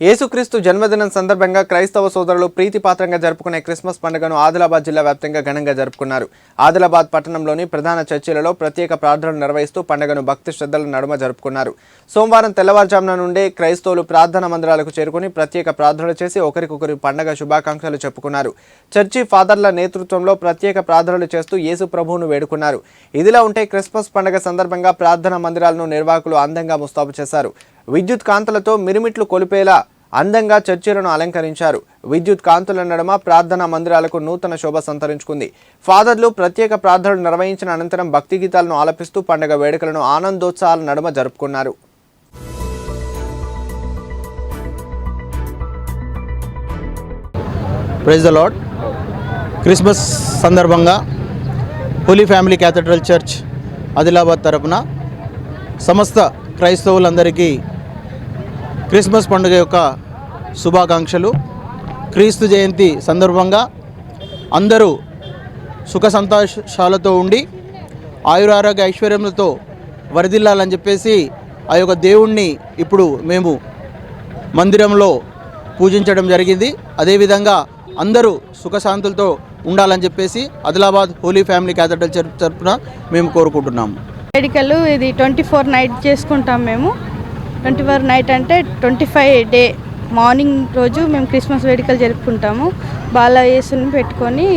యేసుక్రీస్తు జన్మదినం సందర్భంగా క్రైస్తవ సోదరులు ప్రీతిపాత్రంగా జరుపుకునే క్రిస్మస్ పండుగను ఆదిలాబాద్ జిల్లా వ్యాప్తంగా ఘనంగా జరుపుకున్నారు. ఆదిలాబాద్ పట్టణంలోని ప్రధాన చర్చిలలో ప్రత్యేక ప్రార్థనలు నిర్వహిస్తూ పండుగను భక్తి శ్రద్ధల నడుమ జరుపుకున్నారు. సోమవారం తెల్లవారుజామున నుండే క్రైస్తవులు ప్రార్థన మందిరాలకు చేరుకుని ప్రత్యేక ప్రార్థనలు చేసి ఒకరికొకరు పండగ శుభాకాంక్షలు చెప్పుకున్నారు. చర్చి ఫాదర్ల నేతృత్వంలో ప్రత్యేక ప్రార్థనలు చేస్తూ యేసు ప్రభువును వేడుకున్నారు. ఇదిలా ఉంటే క్రిస్మస్ పండుగ సందర్భంగా ప్రార్థనా మందిరాలను నిర్వాహకులు అందంగా ముస్తాబు చేశారు. విద్యుత్ కాంతులతో మిరుమిట్లు కొలిపేలా అందంగా చర్చిలను అలంకరించారు. విద్యుత్ కాంతుల నడుమ ప్రార్థనా మందిరాలకు నూతన శోభ సంతరించుకుంది. ఫాదర్లు ప్రత్యేక ప్రార్థనలు నిర్వహించిన అనంతరం భక్తి గీతాలను ఆలపిస్తూ పండగ వేడుకలను ఆనందోత్సాహాల నడుమ జరుపుకున్నారు. ప్రైజ్ ద లాడ్ క్రిస్మస్ సందర్భంగా holy family cathedral church Adilabad తరపున సమస్త క్రైస్తవులందరికీ క్రిస్మస్ పండుగ యొక్క శుభాకాంక్షలు. క్రీస్తు జయంతి సందర్భంగా అందరూ సుఖ సంతోషాలతో ఉండి ఆయురారోగ్య ఐశ్వర్యములతో వరదిల్లాలని చెప్పేసి ఆ యొక్క దేవుణ్ణి ఇప్పుడు మేము మందిరంలో పూజించడం జరిగింది. అదేవిధంగా అందరూ సుఖశాంతులతో ఉండాలని చెప్పేసి Adilabad holy family cathedral church తరఫున మేము కోరుకుంటున్నాము. వేడుకలు ఇది ట్వంటీ ఫోర్ నైట్ చేసుకుంటాం మేము. ట్వంటీ ఫోర్ నైట్ అంటే ట్వంటీ ఫైవ్ డే మార్నింగ్ రోజు మేము క్రిస్మస్ వేడుకలు జరుపుకుంటాము. బాల యేసుని పెట్టుకొని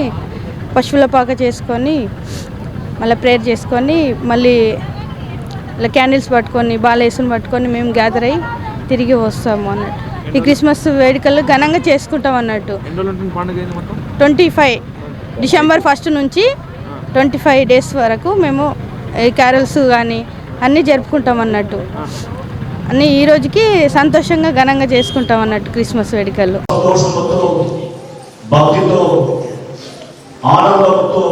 పశువుల పాక చేసుకొని మళ్ళీ ప్రేయర్ చేసుకొని మళ్ళీ ఇలా క్యాండిల్స్ పట్టుకొని బాల యేసుని పట్టుకొని మేము గ్యాదర్ అయ్యి తిరిగి వస్తాము అన్నట్టు. ఈ క్రిస్మస్ వేడుకలు ఘనంగా చేసుకుంటాం అన్నట్టు. ట్వంటీ ఫైవ్ డిసెంబర్ ఫస్ట్ నుంచి ట్వంటీ ఫైవ్ డేస్ వరకు మేము ఈ క్యారల్స్ కానీ అన్నీ జరుపుకుంటాం అన్నట్టు. అన్నీ ఈ రోజుకి సంతోషంగా ఘనంగా చేసుకుంటాం అన్నట్టు క్రిస్మస్ వేడుకలు. భక్తితో ఆనందంతో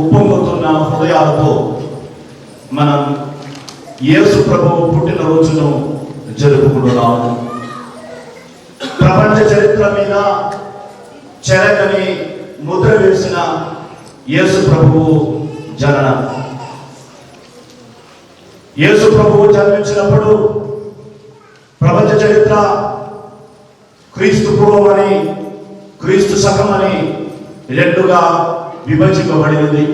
ఉప్పొంగుతున్న హృదయాలతో మనం యేసు ప్రభువు పుట్టినరోజును జరుపుకుంటున్నాము ప్రపంచ చరిత్ర మీద చెరగని ముద్ర వేసిన యేసు ప్రభువు జననం. యేసు ప్రభువు జన్మించినప్పుడు చరిత్ర. క్రీస్తు పూర్వమని క్రీస్తు శకమని రెండుగా విభజింపబడినది